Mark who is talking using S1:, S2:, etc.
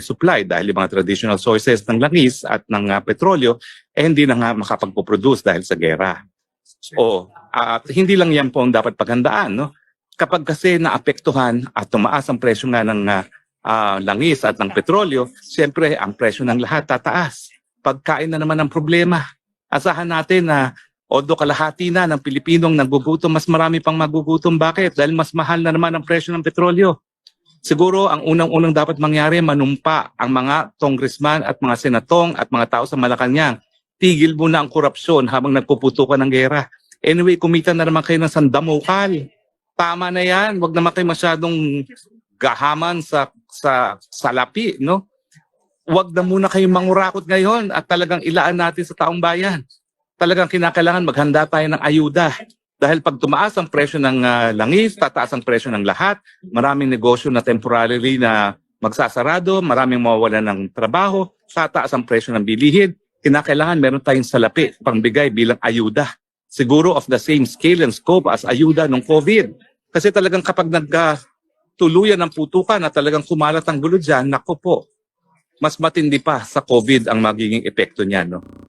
S1: supply dahil yung mga traditional sources ng langis at ng ah, petrolyo eh hindi na nga makapagpo-produce dahil sa gera. O at hindi lang yan po ang dapat paghandaan no. Kapag kasi naapektuhan at tumaas ang presyo nga ng ah, langis at ng petrolyo, siyempre ang presyo ng lahat tataas. Pagkain na naman ang problema. Asahan natin na Odo kalahati na ng Pilipinong nagugutom, mas marami pang magugutom. Bakit? Dahil mas mahal na naman ang presyo ng petrolyo. Siguro ang unang-unang dapat mangyari, manumpa ang mga congressman at mga senatong at mga tao sa Malacanang. Tigil muna ang korupsyon habang nagpuputukan ng gera. Anyway, kumita na naman kayo ng sandamukal. Tama na yan. Huwag naman kayo masyadong gahaman sa sa salapi, no? Huwag na muna kayong mangurakot ngayon at talagang ilaan natin sa taong bayan talagang kinakailangan maghanda tayo ng ayuda. Dahil pag tumaas ang presyo ng ah, langis, tataas ang presyo ng lahat, maraming negosyo na temporarily na magsasarado, maraming mawawalan ng trabaho, tataas ang presyo ng bilihin, kinakailangan meron tayong salapi pangbigay bilang ayuda. Siguro of the same scale and scope as ayuda ng COVID. Kasi talagang kapag nagtuluyan ng putukan na talagang kumalat ang gulo dyan, nako po, mas matindi pa sa COVID ang magiging epekto niyan. No?